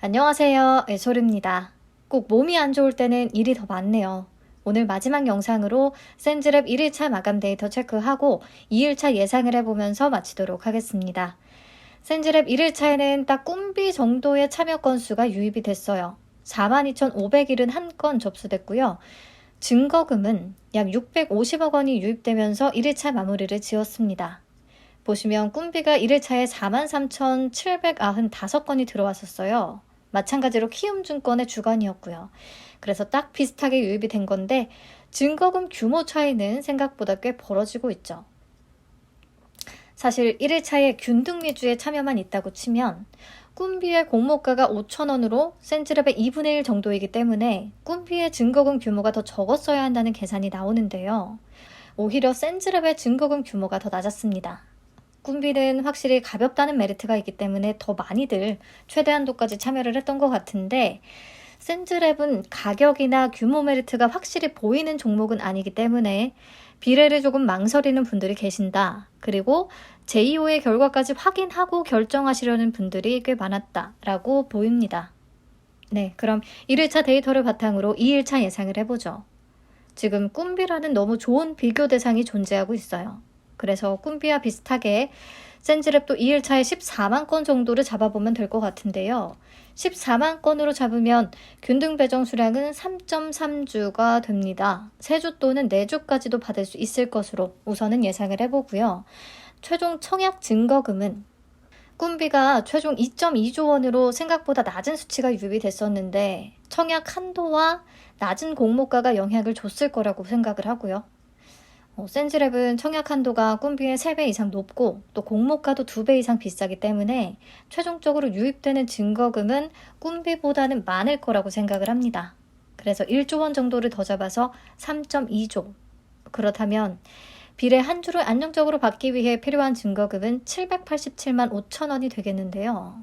안녕하세요. 애솔입니다. 꼭 몸이 안 좋을 때는 일이 더 많네요. 오늘 마지막 영상으로 센즈랩 1일차 마감 데이터 체크하고 2일차 예상을 해보면서 마치도록 하겠습니다. 센즈랩 1일차에는 딱 꿈비 정도의 참여 건수가 유입이 됐어요. 42,571건 접수됐고요. 증거금은 약 650억 원이 유입되면서 1일차 마무리를 지었습니다. 보시면 꿈비가 1일차에 43,795건이 들어왔었어요. 마찬가지로 키움증권의 주관이었고요. 그래서 딱 비슷하게 유입이 된 건데 증거금 규모 차이는 생각보다 꽤 벌어지고 있죠. 사실 1일차에 균등 위주의 참여만 있다고 치면 꿈비의 공모가가 5천원으로 센즈랩의 2분의 1 정도이기 때문에 꿈비의 증거금 규모가 더 적었어야 한다는 계산이 나오는데요. 오히려 센즈랩의 증거금 규모가 더 낮았습니다. 꿈비는 확실히 가볍다는 메리트가 있기 때문에 더 많이들 최대한도까지 참여를 했던 것 같은데 센즈랩은 가격이나 규모 메리트가 확실히 보이는 종목은 아니기 때문에 비례를 조금 망설이는 분들이 계신다. 그리고 제2호의 결과까지 확인하고 결정하시려는 분들이 꽤 많았다라고 보입니다. 네, 그럼 1일차 데이터를 바탕으로 2일차 예상을 해보죠. 지금 꿈비라는 너무 좋은 비교 대상이 존재하고 있어요. 그래서 꿈비와 비슷하게 센즈랩도 2일차에 14만 건 정도를 잡아보면 될 것 같은데요. 14만 건으로 잡으면 균등 배정 수량은 3.3주가 됩니다. 3주 또는 4주까지도 받을 수 있을 것으로 우선은 예상을 해보고요. 최종 청약 증거금은 꿈비가 최종 2.2조 원으로 생각보다 낮은 수치가 유입이 됐었는데 청약 한도와 낮은 공모가가 영향을 줬을 거라고 생각을 하고요. 어, 센즈랩은 청약 한도가 꿈비의 3배 이상 높고 또 공모가도 2배 이상 비싸기 때문에 최종적으로 유입되는 증거금은 꿈비보다는 많을 거라고 생각을 합니다. 그래서 1조 원 정도를 더 잡아서 3.2조. 그렇다면 비례 한 주를 안정적으로 받기 위해 필요한 증거금은 787만 5천 원이 되겠는데요.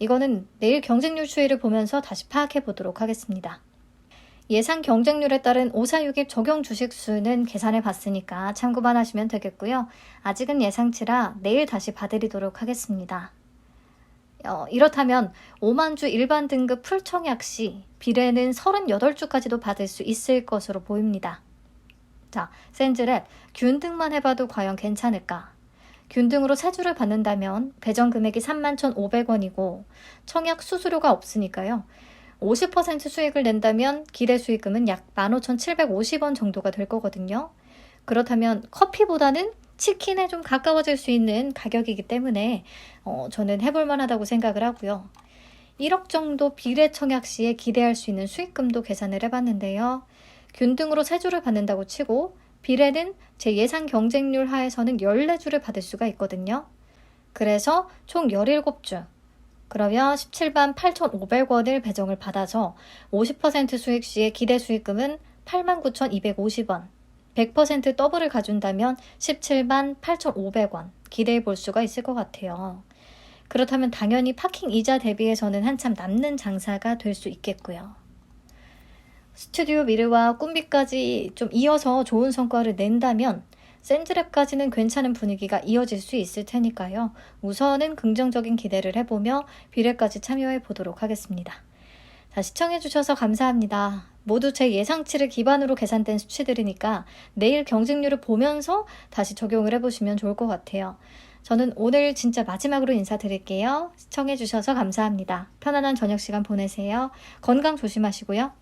이거는 내일 경쟁률 추이를 보면서 다시 파악해 보도록 하겠습니다. 예상 경쟁률에 따른 546입 적용 주식 수는 계산해 봤으니까 참고만 하시면 되겠고요. 아직은 예상치라 내일 다시 봐드리도록 하겠습니다. 어, 이렇다면 5만 주 일반 등급 풀청약 시 비례는 38주까지도 받을 수 있을 것으로 보입니다. 자, 센즈랩 균등만 해봐도 과연 괜찮을까? 균등으로 3주를 받는다면 배정 금액이 31,500원이고 청약 수수료가 없으니까요. 50% 수익을 낸다면 기대 수익금은 약 15,750원 정도가 될 거거든요. 그렇다면 커피보다는 치킨에 좀 가까워질 수 있는 가격이기 때문에 어, 저는 해볼 만하다고 생각을 하고요. 1억 정도 비례 청약 시에 기대할 수 있는 수익금도 계산을 해봤는데요. 균등으로 3주를 받는다고 치고 비례는 제 예상 경쟁률 하에서는 14주를 받을 수가 있거든요. 그래서 총 17주, 그러면 17만 8,500원을 배정을 받아서 50% 수익 시의 기대 수익금은 89,250원, 100% 더블을 가준다면 17만 8,500원 기대해 볼 수가 있을 것 같아요. 그렇다면 당연히 파킹 이자 대비해서는 한참 남는 장사가 될 수 있겠고요. 스튜디오 미르와 꿈비까지 좀 이어서 좋은 성과를 낸다면 센즈랩까지는 괜찮은 분위기가 이어질 수 있을 테니까요. 우선은 긍정적인 기대를 해보며 비례까지 참여해 보도록 하겠습니다. 자, 시청해주셔서 감사합니다. 모두 제 예상치를 기반으로 계산된 수치들이니까 내일 경쟁률을 보면서 다시 적용을 해보시면 좋을 것 같아요. 저는 오늘 진짜 마지막으로 인사드릴게요. 시청해주셔서 감사합니다. 편안한 저녁 시간 보내세요. 건강 조심하시고요.